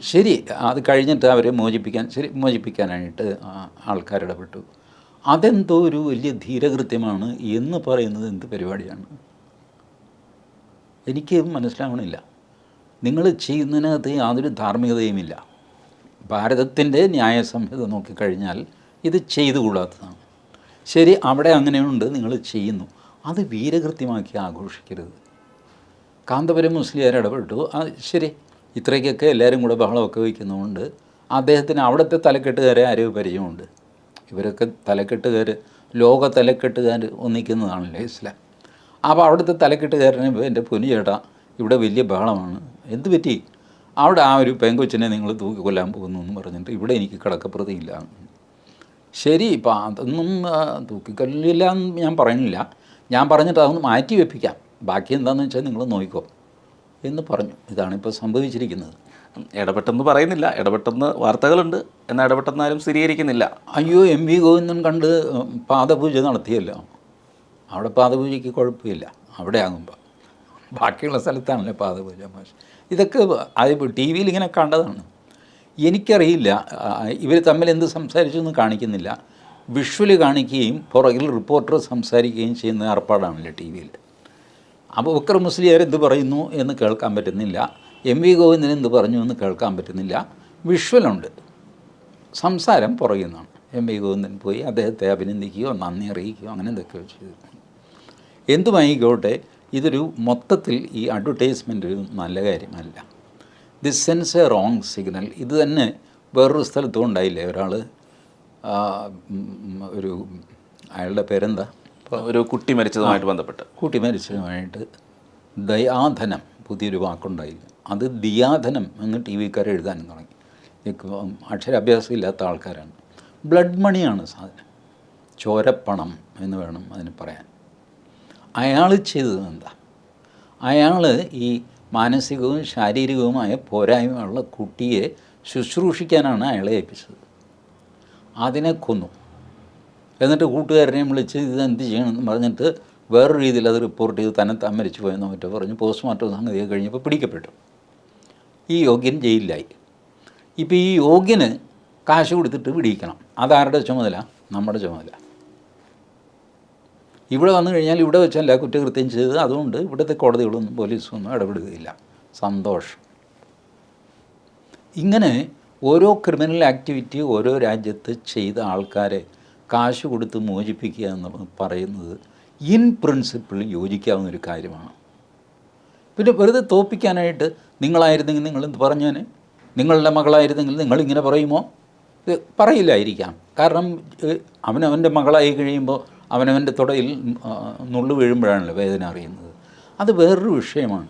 ശരി അത് കഴിഞ്ഞിട്ട് അവരെ മോചിപ്പിക്കാൻ ശരി മോചിപ്പിക്കാനായിട്ട് ആൾക്കാർ ഇടപെട്ടു. അതെന്തോ ഒരു വലിയ ധീരകൃത്യമാണ് എന്ന് പറയുന്നത് എന്ത് പരിപാടിയാണ്? എനിക്ക് മനസ്സിലാവണില്ല. നിങ്ങൾ ചെയ്യുന്നതിനകത്ത് യാതൊരു ധാർമ്മികതയുമില്ല. ഭാരതത്തിന്റെ ന്യായസംഹിത നോക്കിക്കഴിഞ്ഞാൽ ഇത് ചെയ്തുകൂടാത്തതാണ്. ശരി അവിടെ അങ്ങനെയുണ്ട് നിങ്ങൾ ചെയ്യുന്നു. അത് വീരകൃത്യമാക്കി ആഘോഷിക്കരുത്. കാന്തപുരം മുസ്ലിം ഇടപെട്ടു. ശരി ഇത്രയ്ക്കൊക്കെ എല്ലാവരും കൂടെ ബഹളമൊക്കെ വയ്ക്കുന്നതുകൊണ്ട് അദ്ദേഹത്തിന് അവിടുത്തെ തലക്കെട്ടുകാരെ ആരും പരിചയമുണ്ട്. ഇവരൊക്കെ തലക്കെട്ടുകാർ ലോക തലക്കെട്ടുകാർ ഒന്നിക്കുന്നതാണല്ലോ ഇസ്ലാം. അപ്പോൾ അവിടുത്തെ തലക്കെട്ടുകാരനെ എന്റെ പൊന്നു ചേട്ടാ ഇവിടെ വലിയ ബഹളമാണ്. എന്ത് പറ്റി? അവിടെ ആ ഒരു പെങ്കൊച്ചിനെ നിങ്ങൾ തൂക്കി കൊല്ലാൻ പോകുന്നു എന്ന് പറഞ്ഞിട്ട് ഇവിടെ എനിക്ക് കിടക്കപ്രതിയില്ല. ശരി ഇപ്പം അതൊന്നും തൂക്കിക്കൊല്ലില്ല എന്ന് ഞാൻ പറയുന്നില്ല. ഞാൻ പറഞ്ഞിട്ട് അതൊന്ന് മാറ്റി വെപ്പിക്കാം. ബാക്കി എന്താണെന്ന് വെച്ചാൽ നിങ്ങൾ നോക്കിക്കോ. എന്ന് പറഞ്ഞു. ഇതാണ് ഇപ്പോൾ സംഭവിച്ചിരിക്കുന്നത്. ഇടപെട്ടെന്ന് പറയുന്നില്ല. ഇടപെട്ടെന്ന് വാർത്തകളുണ്ട്. എന്നാൽ ഇടപെട്ടെന്നാലും സ്ഥിരീകരിക്കുന്നില്ല. അയ്യോ എം വി ഗോവിന്ദൻ കണ്ട് പാദപൂജ നടത്തിയല്ലോ. അവിടെ പാദപൂജയ്ക്ക് കുഴപ്പമില്ല. അവിടെ ആകുമ്പോൾ ബാക്കിയുള്ള സ്ഥലത്താണല്ലോ പാദപൂജ മാഷ്. ഇതൊക്കെ അത് ടി വിയിൽ ഇങ്ങനെ കണ്ടതാണ്. എനിക്കറിയില്ല ഇവർ തമ്മിൽ എന്ത് സംസാരിച്ചു എന്ന് കാണിക്കുന്നില്ല. വിഷ്വൽ കാണിക്കുകയും പുറകിൽ റിപ്പോർട്ടർ സംസാരിക്കുകയും ചെയ്യുന്ന ഏർപ്പാടാണല്ലോ ടി വിയിൽ. അപ്പോൾ ബക്കർ മുസ്ലിയാർ എന്ത് പറയുന്നു എന്ന് കേൾക്കാൻ പറ്റുന്നില്ല. എം വി ഗോവിന്ദൻ എന്ത് പറഞ്ഞു എന്ന് കേൾക്കാൻ പറ്റുന്നില്ല. വിഷ്വലുണ്ട്. സംസാരം പുറകിൽ നിന്നാണ് എം വി ഗോവിന്ദൻ പോയി അദ്ദേഹത്തെ അഭിനന്ദിക്കുകയോ നന്ദി അറിയിക്കുകയോ അങ്ങനെ എന്തൊക്കെയോ ചെയ്തു. എന്തുമായിക്കോട്ടെ ഇതൊരു മൊത്തത്തിൽ ഈ അഡ്വർടൈസ്മെന്റ് ഒരു നല്ല കാര്യമല്ല. This sends a wrong signal ഇത് തന്നെ വേറൊരു സ്ഥലത്തും ഉണ്ടായില്ലേ? ഒരാൾ ഒരു അയാളുടെ പേരെന്താ? ഒരു കുട്ടി മരിച്ചതുമായിട്ട് ബന്ധപ്പെട്ട്. കുട്ടി മരിച്ചതുമായിട്ട് ദയാധനം പുതിയൊരു വാക്കുണ്ടായിരുന്നു അത് ദിയാധനം എന്ന് ടി വിക്കാർ എഴുതാനും തുടങ്ങി. അക്ഷര അഭ്യാസം അക്ഷരാഭ്യാസം ഇല്ലാത്ത ആൾക്കാരാണ്. ബ്ലഡ് മണിയാണ് സാധനം. ചോരപ്പണം എന്ന് വേണം അതിന് പറയാൻ. അയാൾ ചെയ്തത് എന്താ? അയാൾ ഈ മാനസികവും ശാരീരികവുമായ പോരായ്മയുള്ള കുട്ടിയെ ശുശ്രൂഷിക്കാനാണ് അയാളെ ഏൽപ്പിച്ചത്. അതിനെ കൊന്നു. എന്നിട്ട് കൂട്ടുകാരനെയും വിളിച്ച് ഇത് എന്ത് ചെയ്യണമെന്ന് പറഞ്ഞിട്ട് വേറൊരു രീതിയിൽ അത് റിപ്പോർട്ട് ചെയ്ത് തന്നെ താൻ പോയെന്ന് മറ്റോ പറഞ്ഞ്. പോസ്റ്റ്മോർട്ടം സംഗതിയൊക്കെ കഴിഞ്ഞപ്പോൾ പിടിക്കപ്പെട്ടു. ഈ യോഗ്യൻ ജയിലിലായി. ഇപ്പോൾ ഈ യോഗ്യന് കാശ് കൊടുത്തിട്ട് പിടിക്കണം അതാരുടെ ചുമതല? നമ്മുടെ ചുമതല. ഇവിടെ വന്നു കഴിഞ്ഞാൽ ഇവിടെ വെച്ചല്ല കുറ്റകൃത്യം ചെയ്തത്. അതുകൊണ്ട് ഇവിടുത്തെ കോടതികളൊന്നും പോലീസും ഒന്നും ഇടപെടുകയില്ല. സന്തോഷം. ഇങ്ങനെ ഓരോ ക്രിമിനൽ ആക്ടിവിറ്റി ഓരോ രാജ്യത്ത് ചെയ്ത ആൾക്കാരെ കാശ് കൊടുത്ത് മോചിപ്പിക്കുക എന്ന് പറയുന്നത് ഇൻ പ്രിൻസിപ്പിൾ യോജിക്കാവുന്ന ഒരു കാര്യമാണ്. പിന്നെ വെറുതെ തോപ്പിക്കാനായിട്ട് നിങ്ങളായിരുന്നെങ്കിൽ നിങ്ങൾ എന്ത് നിങ്ങളുടെ മകളായിരുന്നെങ്കിൽ നിങ്ങളിങ്ങനെ പറയുമോ? പറയില്ലായിരിക്കാം. കാരണം അവനവന്റെ മകളായി കഴിയുമ്പോൾ അവനവന്റെ തുടയിൽ നുള്ളു വീഴുമ്പോഴാണല്ലോ വേദന അറിയുന്നത്. അത് വേറൊരു വിഷയമാണ്.